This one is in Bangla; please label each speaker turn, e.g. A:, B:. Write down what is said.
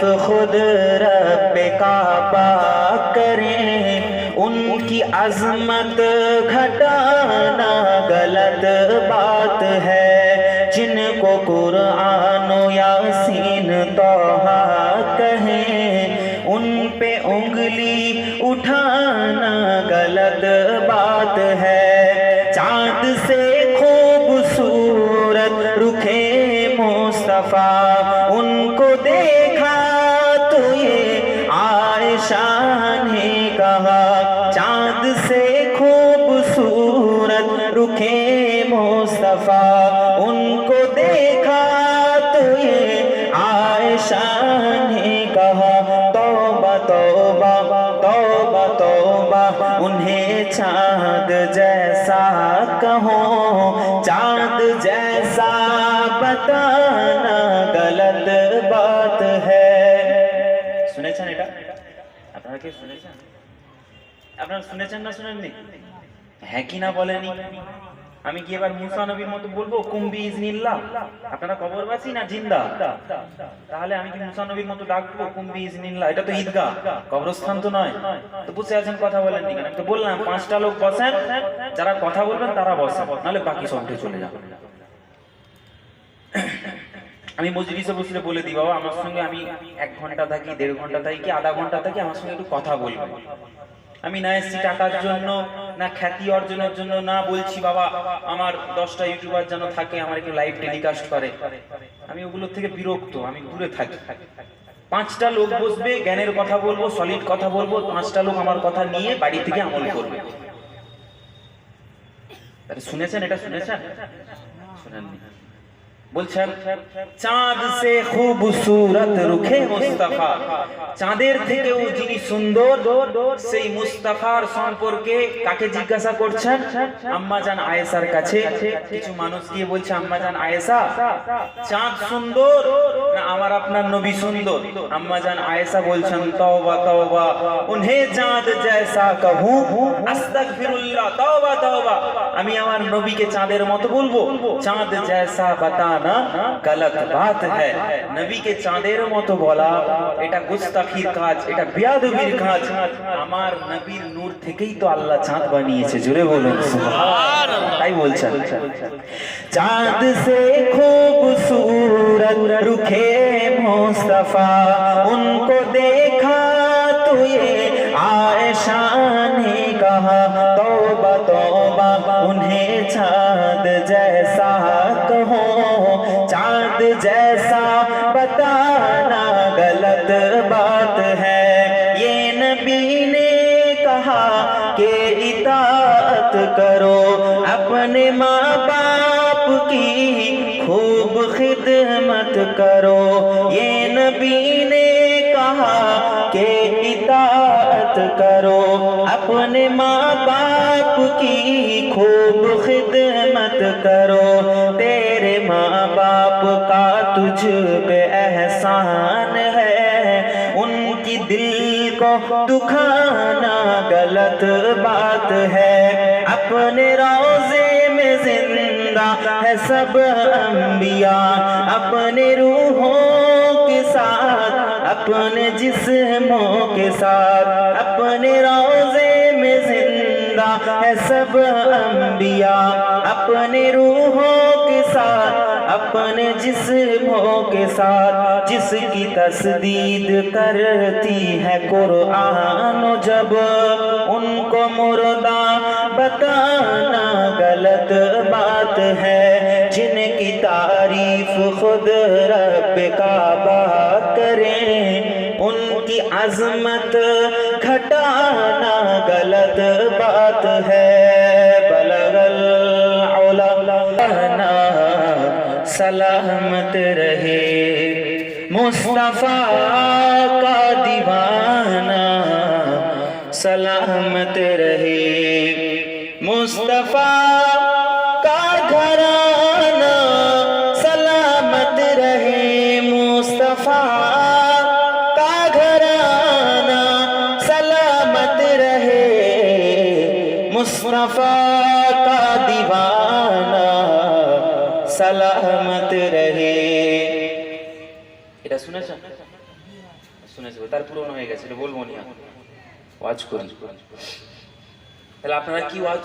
A: تعریف خود رب کعبہ کریں، ان کی عظمت گھٹانا غلط بات ہے۔ جن کو قرآن و یاسین توہا کہیں، ان پہ انگلی اٹھانا غلط بات ہے۔ چاند سے خوبصورت رکھے مصطفیٰ، ان کو رکھے مصطفیٰ، ان کو دیکھا تو یہ عائشہ نے کہا، توبہ توبہ توبہ توبہ، انہیں چاند جیسا کہو، چاند جیسا بتانا غلط بات ہے۔ سنے چھا نیٹا আপনারা কি শুনেছেন আপনারা শুনেছেন না শুনেননি হ্যাঁ কি না বলেনি? আমি কি এবার মুসা নবীর মতো বলব? কুম্বি ইজনিল্লাহ আপনারা কবরবাসী না জিন্দা? তাহলে আমি কি মুসা নবীর মতো ডাকবো? কুম্বি ইজনিল্লাহ এটা তো ঈদগাহ। কবরস্থান তো নয়। তো বসে আছেন, কথা বলেননি কেন? আমি তো বললাম, পাঁচটা লোক বসেন। যারা কথা বলবেন, তারা বসেন। নাহলে বাকি সবটা চলে যাবে। আমি মজলিসে বসলে বলে দিই, বাবা, আমার সঙ্গে আমি এক ঘণ্টা থাকি, দেড় ঘণ্টা থাকি, আধা ঘণ্টা থাকি, আমার সঙ্গে একটু কথা বলবেন আমি না এসছি টাকার জন্য। না খ্যাতি অর্জনের জন্য না বলছি, বাবা, আমার দশটা ইউটিউবার যেন থাকে, আমার একটু লাইভ টেলিকাস্ট করে। আমি ওগুলোর থেকে বিরক্ত, আমি দূরে থাকি। পাঁচটা লোক বসবে, জ্ঞানের কথা বলব সলিড কথা বলব, পাঁচটা লোক আমার কথা নিয়ে বাড়ি থেকে আমল করবে। শুনেছেন এটা? শুনেছেন? শুনেননি। বলছেন, চাঁদ সে খুবসুরত রুখে মুস্তফা। চাঁদের থেকেও যিনি সুন্দর, সেই মুস্তফার সম্পর্কে কাকে জিজ্ঞাসা করছেন? আম্মা জান আয়েসার কাছে। কিছু মানুষ গিয়ে বলছে, আম্মা জান আয়েসা চাঁদ সুন্দর না আমার আপনার নবী সুন্দর? আম্মা জান আয়েসা বলছেন, তওবা তওবা। উনহে চাঁদ জায়সা কহু, আস্তাগফিরুল্লাহ, তওবা তওবা। আমি আমার নবীকে চাঁদের মত বলব। চাঁদ জায়সা বাতা बताना গলত বাত है নবীকে চাঁদের মতো বলা এটা গুস্তাখির কাজ এটা বিয়াদবির কাজ আমার নবীর নূর থেকেই তো আল্লাহ চাঁদ বানিয়েছে জোরে বলুন সুবহানাল্লাহ তাই বলছেন চাঁদ সে खूबसूरत रुखे मुस्तफा उनको देखा तो ये आयशा ने कहा तौबा तौबा उन्हें चांद जैसा कहो جیسا بتانا غلط بات ہے۔ یہ نبی نے کہا کہ اطاعت کرو اپنے ماں باپ کی خوب خدمت کرو۔ یہ نبی نے کہا کہ اطاعت کرو اپنے ماں باپ باپ کی خوب خدمت کرو، تیرے ماں باپ کا تجھ پہ احسان ہے۔ ان کی دل کو دکھانا غلط بات ہے۔ اپنے روزے میں زندہ ہے سب انبیاء۔ اپنے روحوں کے ساتھ، اپنے جسموں کے ساتھ، اپنے روزے سب انبیاء اپنے روحوں کے ساتھ، اپنے جسموں کے ساتھ، جس کی تصدید کرتی ہے قرآن جب، ان کو مردہ بتانا غلط بات ہے۔ جن کی تعریف خود رب کا بات کریں، ان کی عظمت घटाना गलत बात है बलगल उलमाना सलामत रहे मुस्तफा का दीवाना सलामत रहे मुस्तफा মুস্তফা কা দিওয়ানা সালামত রহে এটা শুনেছ? শুনেছি, তার পুরনো হয়ে গেছে বলব না ওয়াজ করি। তাহলে আপনারা কি ওয়াজ